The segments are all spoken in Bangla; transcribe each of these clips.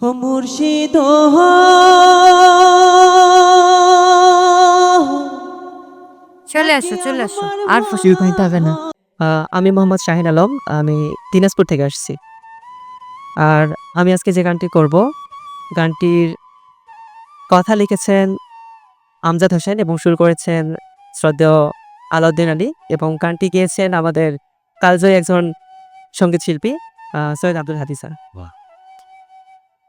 ও মুর্শিদ চলে আসো চলে আসো। আর ফসল পানিতে হবে না। আমি মোহাম্মদ শাহিন আলম আমি দিনাজপুর থেকে আসছি। আর আমি আজকে যে গানটি করব গানটির কথা লিখেছেন আমজাদ হোসেন এবং সুর করেছেন শ্রদ্ধেয় আলাউদ্দিন আলী এবং গানটি গেয়েছেন আমাদের কালজয়ী একজন সংগীত শিল্পী আহ, সৈয়দ আব্দুল হাদি স্যার।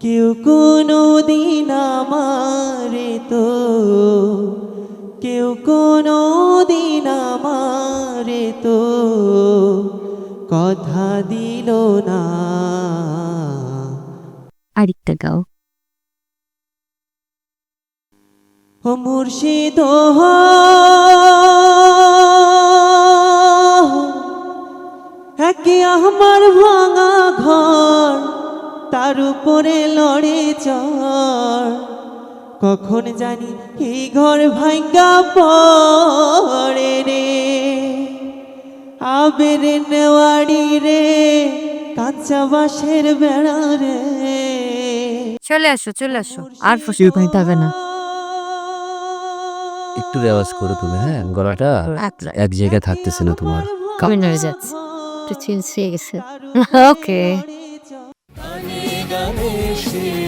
কেউ কোনো দিন আমারে তো কেউ কোনো দিন আমারে তো কথা দিল না আরেকটা গাও ও মুর্শিদ একে আমার ভাঙা ঘর তার উপরে লড়ে চড়। কখন জানি কি ঘর ভাঙ্গা পড়ে রে। আবেরে নেওয়ারি রে কাঁচা বাঁশের বেড়া রে। চলে আসো চলে আসো আর ফসল পানিতে হবে না। একটু রেওয়াজ করো তুমি হ্যাঁ? গলাটা এক জায়গায় থাকতেছে না তোমার। কমে নড়ে যাচ্ছে। একটু চেঞ্জ হয়ে গেছে। ওকে Граничні